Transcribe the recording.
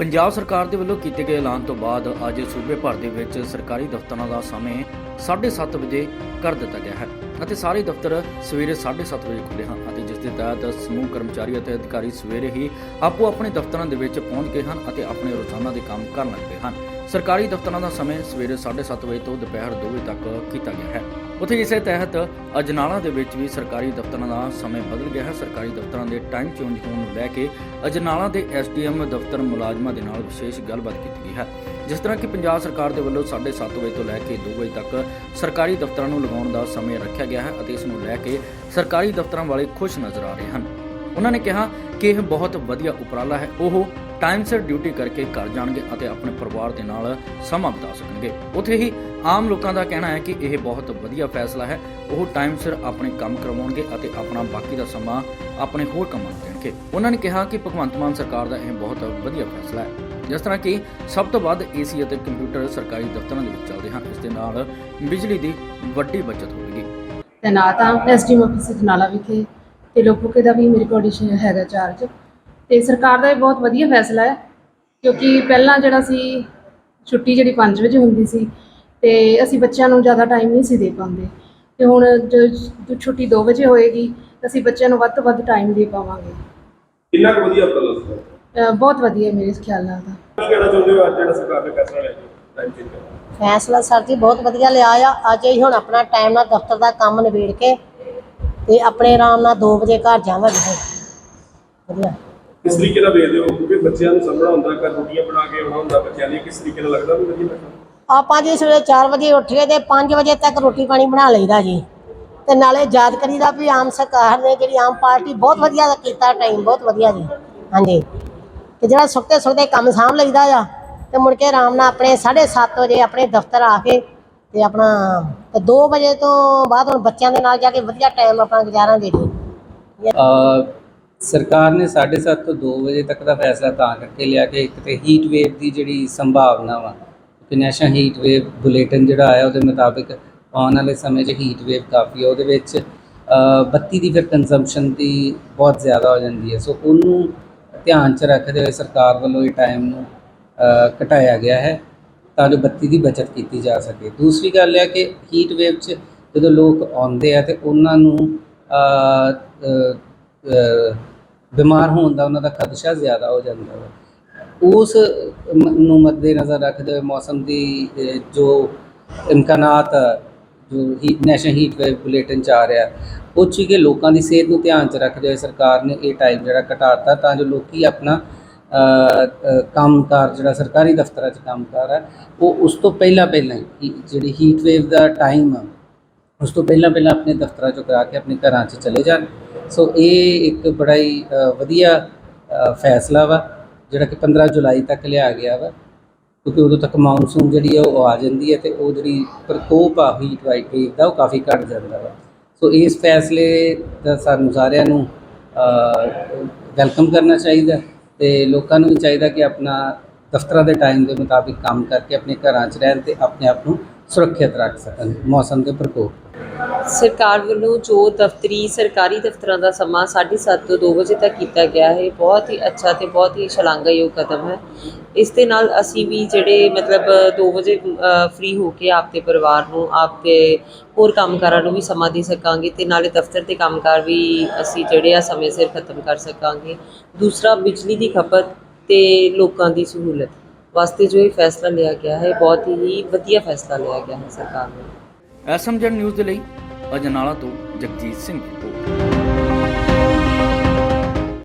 ਪੰਜਾਬ ਸਰਕਾਰ ਦੇ ਵੱਲੋਂ ਕੀਤੇ ਗਏ ਐਲਾਨ ਤੋਂ ਬਾਅਦ ਅੱਜ ਸੂਬੇ ਭਰ ਦੇ ਵਿੱਚ ਸਰਕਾਰੀ ਦਫ਼ਤਰਾਂ ਦਾ ਸਮੇਂ 7:30 ਵਜੇ ਕਰ ਦਿੱਤਾ ਗਿਆ ਹੈ ਅਤੇ ਸਾਰੇ ਦਫ਼ਤਰ ਸਵੇਰੇ 7:30 ਵਜੇ ਖੁੱਲ੍ਹੇ ਹਨ ਅਤੇ ਜਿਸ ਦੇ ਤਹਿਤ ਸਮੂਹ ਕਰਮਚਾਰੀ ਅਤੇ ਅਧਿਕਾਰੀ ਸਵੇਰੇ ਹੀ ਆਪੋ ਆਪਣੇ ਦਫ਼ਤਰਾਂ ਦੇ ਵਿੱਚ ਪਹੁੰਚ ਗਏ ਹਨ ਅਤੇ ਆਪਣੇ ਰੋਜ਼ਾਨਾ ਦੇ ਕੰਮ ਕਰਨ ਲੱਗ ਪਏ ਹਨ। ਸਰਕਾਰੀ ਦਫ਼ਤਰਾਂ ਦਾ ਸਮੇਂ ਸਵੇਰੇ 7:30 ਵਜੇ ਤੋਂ ਦੁਪਹਿਰ 2 ਵਜੇ ਤੱਕ ਕੀਤਾ ਗਿਆ ਹੈ। ਉੱਥੇ ਇਸੇ ਤਹਿਤ ਅਜਨਾਲਾ ਦੇ ਵਿੱਚ ਵੀ ਸਰਕਾਰੀ ਦਫ਼ਤਰਾਂ ਦਾ ਸਮੇਂ ਬਦਲ ਗਿਆ ਹੈ। ਸਰਕਾਰੀ ਦਫ਼ਤਰਾਂ ਦੇ ਟਾਈਮ ਚੇਂਜ ਹੋਣ ਨੂੰ ਲੈ ਕੇ ਅਜਨਾਲਾ ਦੇ ਐਸਡੀਐਮ ਦਫ਼ਤਰ ਮੁਲਾਜ਼ਮਾਂ ਦੇ ਨਾਲ ਵਿਸ਼ੇਸ਼ ਗੱਲਬਾਤ ਕੀਤੀ ਗਈ ਹੈ। ਜਿਸ ਤਰ੍ਹਾਂ ਕਿ ਪੰਜਾਬ ਸਰਕਾਰ ਦੇ ਵੱਲੋਂ 7:30 ਵਜੇ ਤੋਂ ਲੈ ਕੇ 2 ਵਜੇ ਤੱਕ ਸਰਕਾਰੀ ਦਫ਼ਤਰਾਂ ਨੂੰ ਲਗਾਉਣ ਦਾ ਸਮੇਂ ਰੱਖਿਆ ਗਿਆ ਹੈ ਅਤੇ ਇਸ ਨੂੰ ਲੈ ਕੇ ਸਰਕਾਰੀ ਦਫ਼ਤਰਾਂ ਵਾਲੇ ਖੁਸ਼ ਨਜ਼ਰ ਆ ਰਹੇ ਹਨ। ਉਹਨਾਂ ਨੇ ਕਿਹਾ ਕਿ ਇਹ ਬਹੁਤ ਵਧੀਆ ਉਪਰਾਲਾ ਹੈ। ਉਹ ਟਾਈਮ ਸਿਰ ਡਿਊਟੀ ਕਰਕੇ ਘਰ ਜਾਣਗੇ ਅਤੇ ਆਪਣੇ ਪਰਿਵਾਰ ਦੇ ਨਾਲ ਸਮਾਂ ਬਿਤਾ ਸਕਣਗੇ। ਉੱਥੇ ਹੀ ਆਮ ਲੋਕਾਂ ਦਾ ਕਹਿਣਾ ਹੈ ਕਿ ਇਹ ਬਹੁਤ ਵਧੀਆ ਫੈਸਲਾ ਹੈ। ਉਹ ਟਾਈਮ ਸਿਰ ਆਪਣੇ ਕੰਮ ਕਰਵਾਉਣਗੇ ਅਤੇ ਆਪਣਾ ਬਾਕੀ ਦਾ ਸਮਾਂ ਆਪਣੇ ਹੋਰ ਕੰਮਾਂ ਨੂੰ ਦੇਣਗੇ। ਉਹਨਾਂ ਨੇ ਕਿਹਾ ਕਿ ਭਗਵੰਤ ਮਾਨ ਸਰਕਾਰ ਦਾ ਇਹ ਬਹੁਤ ਵਧੀਆ ਫੈਸਲਾ ਹੈ। ਜਿਸ ਤਰ੍ਹਾਂ ਕਿ ਸਭ ਤੋਂ ਵੱਧ ਏਸੀ ਅਤੇ ਕੰਪਿਊਟਰ ਸਰਕਾਰੀ ਦਫ਼ਤਰਾਂ ਦੇ ਵਿੱਚ ਚੱਲਦੇ ਹਨ। ਇਸ ਦੇ ਨਾਲ ਬਿਜਲੀ ਦੀ ਵੱਡੀ ਬਚਤ ਹੋਵੇਗੀ। ਤੈਨਾਤ ਹਾਂ ਐਸਡੀਐਮ ਆਫਿਸ ਜਨਾਲਾ ਵਿਖੇ ਤੇ ਲੋਕੋਕੇ ਦਾ ਵੀ ਮੇਰੇ ਕੋਲ ਹੈਗਾ ਚਾਰਜ ਤੇ ਸਰਕਾਰ ਦਾ ਇਹ ਬਹੁਤ ਵਧੀਆ ਫੈਸਲਾ ਹੈ ਕਿਉਂਕਿ ਪਹਿਲਾਂ ਜਿਹੜਾ ਸੀ ਛੁੱਟੀ ਜਿਹੜੀ 5 ਵਜੇ ਹੁੰਦੀ ਸੀ ਤੇ ਅਸੀਂ ਬੱਚਿਆਂ ਨੂੰ ਜ਼ਿਆਦਾ ਟਾਈਮ ਨਹੀਂ ਸੀ ਦੇ ਪਾਉਂਦੇ। ਤੇ ਹੁਣ ਜੋ ਛੁੱਟੀ 2 ਵਜੇ ਹੋਏਗੀ ਅਸੀਂ ਬੱਚਿਆਂ ਨੂੰ ਵੱਧ ਤੋਂ ਵੱਧ ਟਾਈਮ ਦੇ ਪਾਵਾਂਗੇ। ਕਿੰਨਾ ਕੁ ਵਧੀਆ ਸੀ? ਅਹ ਬਹੁਤ ਵਧੀਆ ਮੇਰੇ ਖਿਆਲ ਨਾਲ ਤਾਂ। ਕੀ ਕਹਿਣਾ ਚਾਹੁੰਦੇ ਹੋ ਅੱਜ ਜਿਹੜਾ ਸਰਕਾਰ ਨੇ ਫੈਸਲਾ ਲਿਆ ਜੀ? ਟਾਈਮ ਚੇਂਜ ਫੈਸਲਾ ਸਰ ਜੀ ਬਹੁਤ ਵਧੀਆ ਲਿਆ ਆ। ਅੱਜ ਅਸੀਂ ਹੁਣ ਆਪਣਾ ਟਾਈਮ ਨਾਲ ਦਫ਼ਤਰ ਦਾ ਕੰਮ ਨਿਬੇੜ ਕੇ ਤੇ ਆਪਣੇ ਆਰਾਮ ਨਾਲ 2 ਵਜੇ ਘਰ ਜਾਵਾਂਗੇ ਵਧੀਆ। ਕਿਸ ਤਰੀਕੇ ਨਾਲ ਵੇਖਦੇ ਹੋ? ਕਿਉਂਕਿ ਬੱਚਿਆਂ ਨੂੰ ਸਾਹਮਣਾ ਹੁੰਦਾ ਘਰ ਰੋਟੀਆਂ ਬਣਾ ਕੇ ਆਉਣਾ ਹੁੰਦਾ ਬੱਚਿਆਂ ਲਈ ਕਿਸ ਤਰੀਕੇ ਨਾਲ ਲੱਗਦਾ ਵੀ ਵਧੀਆ ਲੱਗਦਾ? ਆਪਾਂ ਜੀ ਸਵੇਰੇ 4 ਵਜੇ ਉੱਠ ਕੇ ਤੇ 5 ਵਜੇ ਤੱਕ ਰੋਟੀ ਪਾਣੀ ਬਣਾ ਲਈਦਾ ਜੀ। ਤੇ ਨਾਲੇ ਯਾਦ ਕਰੀਦਾ ਵੀ ਆਮ ਸਰਕਾਰ ਨੇ ਜਿਹੜੀ ਆਮ ਪਾਰਟੀ ਬਹੁਤ ਵਧੀਆ ਕੀਤਾ ਟਾਈਮ ਬਹੁਤ ਵਧੀਆ ਜੀ। ਹਾਂਜੀ। ਤੇ ਜਿਹੜਾ ਸੁੱਤੇ ਸੁੱਤੇ ਕੰਮ ਸਾਂਭ ਲਈਦਾ ਆ ਤੇ ਮੁੜ ਕੇ ਆਰਾਮ ਨਾਲ ਆਪਣੇ 7:30 ਵਜੇ ਆਪਣੇ ਦਫ਼ਤਰ ਆ ਕੇ ਤੇ ਆਪਣਾ ਤੇ 2 ਵਜੇ ਤੋਂ ਬਾਅਦ ਹੁਣ ਬੱਚਿਆਂ ਦੇ ਨਾਲ ਜਾ ਕੇ ਵਧੀਆ ਟਾਈਮ ਆਪਣਾ ਗੁਜ਼ਾਰਾਂਗੇ ਜੀ ਅ, ਸਰਕਾਰ ਨੇ 7:30 ਤੋਂ 2 ਵਜੇ ਤੱਕ ਦਾ ਫੈਸਲਾ ਤਾਂ ਕਰਕੇ ਲਿਆ ਕਿ ਇੱਕ ਤੇ ਹੀਟ ਵੇਵ ਦੀ ਜਿਹੜੀ ਸੰਭਾਵਨਾ ਵਾ ਕਿ ਨੈਸ਼ਨਲ ਹੀਟ ਵੇਵ ਬੁਲੇਟਿਨ ਜਿਹੜਾ ਆਇਆ ਉਹਦੇ ਮੁਤਾਬਿਕ ਆਉਣ ਵਾਲੇ ਸਮੇਂ 'ਚ ਹੀਟ ਵੇਵ ਕਾਫੀ ਆ ਉਹਦੇ ਵਿੱਚ ਬੱਤੀ ਦੀ ਫਿਰ ਕੰਜ਼ੰਪਸ਼ਨ ਦੀ ਬਹੁਤ ਜ਼ਿਆਦਾ ਹੋ ਜਾਂਦੀ ਹੈ। ਸੋ ਉਹਨੂੰ ਧਿਆਨ 'ਚ ਰੱਖਦੇ ਹੋਏ ਸਰਕਾਰ ਵੱਲੋਂ ਇਹ ਟਾਈਮ ਨੂੰ ਘਟਾਇਆ ਗਿਆ ਹੈ। ਤਾਂ ਜੋ ਬੱਤੀ ਦੀ ਬਚਤ ਕੀਤੀ ਜਾ ਸਕੇ। ਦੂਸਰੀ ਗੱਲ ਹੈ ਕਿ ਹੀਟ ਵੇਵ 'ਚ ਜਦੋਂ ਲੋਕ ਆਉਂਦੇ ਆ ਤੇ ਉਹਨਾਂ ਨੂੰ ਬਿਮਾਰ ਹੋਣ ਦਾ ਉਹਨਾਂ ਦਾ ਖਦਸ਼ਾ ਜ਼ਿਆਦਾ ਹੋ ਜਾਂਦਾ ਹੈ ਉਸ ਨੂੰ ਮੱਦੇ ਨਜ਼ਰ ਰੱਖਦੇ ਹੋਏ ਮੌਸਮ ਦੀ ਅ, ਜੋ ਇਮਕਾਨਾਤ ਜੋ ਹੀ ਨੈਸ਼ਨਲ ਹੀਟ ਵੇਵ ਬੁਲੇਟਿਨ ਚ ਆ ਰਿਹਾ ਉਹ 'ਚ ਕਿ ਲੋਕਾਂ ਦੀ ਸਿਹਤ ਨੂੰ ਧਿਆਨ ਚ ਰੱਖਦੇ ਹੋਏ ਸਰਕਾਰ ਨੇ ਇਹ ਟਾਈਮ ਜਿਹੜਾ ਘਟਾਤਾ ਤਾਂ ਜੋ ਲੋਕੀ ਆਪਣਾ ਕੰਮਕਾਰ, ਜਿਹੜਾ ਸਰਕਾਰੀ ਦਫ਼ਤਰਾਂ 'ਚ ਕੰਮਕਾਰ ਹੈ, ਉਹ ਉਸ ਤੋਂ ਪਹਿਲਾਂ ਪਹਿਲਾਂ ਹੀ ਜਿਹੜੀ ਹੀਟ ਵੇਵ ਦਾ ਟਾਈਮ ਆ, ਉਸ ਤੋਂ ਪਹਿਲਾਂ ਪਹਿਲਾਂ ਆਪਣੇ ਦਫ਼ਤਰਾਂ 'ਚੋਂ ਕਰਾ ਕੇ ਆਪਣੇ ਘਰਾਂ 'ਚ ਚਲੇ ਜਾਣ। ਸੋ ਇਹ ਇੱਕ ਬੜਾ ਹੀ ਵਧੀਆ ਫੈਸਲਾ ਵਾ, ਜਿਹੜਾ ਕਿ 15 ਜੁਲਾਈ ਤੱਕ ਲਿਆ ਗਿਆ ਵਾ। ਕਿਉਂਕਿ ਉਦੋਂ ਤੱਕ ਮੌਨਸੂਨ ਜਿਹੜੀ ਆ, ਉਹ ਆ ਜਾਂਦੀ ਹੈ ਤੇ ਉਹ ਜਿਹੜੀ ਪ੍ਰਕੋਪ ਆ ਹੀਟ ਵਾਈਟ ਵੇਵ ਦਾ, ਉਹ ਕਾਫੀ ਘਟ ਜਾਂਦਾ ਵਾ। ਸੋ ਇਸ ਫੈਸਲੇ ਦਾ ਸਾਨੂੰ ਸਾਰਿਆਂ ਨੂੰ ਵੈਲਕਮ ਕਰਨਾ ਚਾਹੀਦਾ। ਤੇ ਲੋਕਾਂ ਨੂੰ ਵੀ ਚਾਹੀਦਾ ਕਿ ਆਪਣਾ ਦਫ਼ਤਰਾਂ ਦੇ ਟਾਈਮ ਦੇ ਮੁਤਾਬਿਕ ਕੰਮ ਕਰਕੇ ਆਪਣੇ ਘਰਾਂ 'ਚ ਰਹਿਣ ਤੇ ਆਪਣੇ ਆਪ ਨੂੰ ਸੁਰੱਖਿਅਤ ਰੱਖ ਸਕਣ। ਮੌਸਮ ਦੇ ਪ੍ਰਕੋਪ। ਸਰਕਾਰ ਵੱਲੋਂ ਜੋ ਦਫ਼ਤਰੀ, ਸਰਕਾਰੀ ਦਫ਼ਤਰਾਂ ਦਾ ਸਮਾਂ 7:30 ਤੋਂ 2 ਵਜੇ ਤੱਕ ਕੀਤਾ ਗਿਆ ਹੈ ਬਹੁਤ ਹੀ ਅੱਛਾ ਤੇ ਬਹੁਤ ਹੀ ਸ਼ਲਾਘਾਯੋਗ ਕਦਮ ਹੈ। ਇਸ ਦੇ ਨਾਲ ਅਸੀਂ ਵੀ ਜਿਹੜੇ ਮਤਲਬ 2 ਵਜੇ ਫ੍ਰੀ ਹੋ ਕੇ ਆਪਦੇ ਪਰਿਵਾਰ ਨੂੰ, ਆਪਦੇ ਹੋਰ ਕੰਮਕਾਰਾਂ ਨੂੰ ਵੀ ਸਮਾਂ ਦੇ ਸਕਾਂਗੇ ਤੇ ਨਾਲੇ ਦਫ਼ਤਰ ਦੇ ਕੰਮਕਾਰ ਵੀ ਅਸੀਂ ਜਿਹੜੇ ਆ ਸਮੇਂ ਸਿਰ ਖਤਮ ਕਰ ਸਕਾਂਗੇ। ਦੂਸਰਾ, ਬਿਜਲੀ ਦੀ ਖਪਤ ਤੇ ਲੋਕਾਂ ਦੀ ਸਹੂਲਤ ਵਾਸਤੇ ਜੋ ਇਹ ਫੈਸਲਾ ਲਿਆ ਗਿਆ ਹੈ ਬਹੁਤ ਹੀ ਵਧੀਆ ਫੈਸਲਾ ਲਿਆ ਗਿਆ ਹੈ ਸਰਕਾਰ ਵੱਲੋਂ। ਐਸਐਮਜੈਡ ਨਿਊਜ਼ ਦੇ ਲਈ ਅਜਨਾਲਾ ਤੋਂ ਜਗਜੀਤ ਸਿੰਘ ਰਿਪੋਰਟ।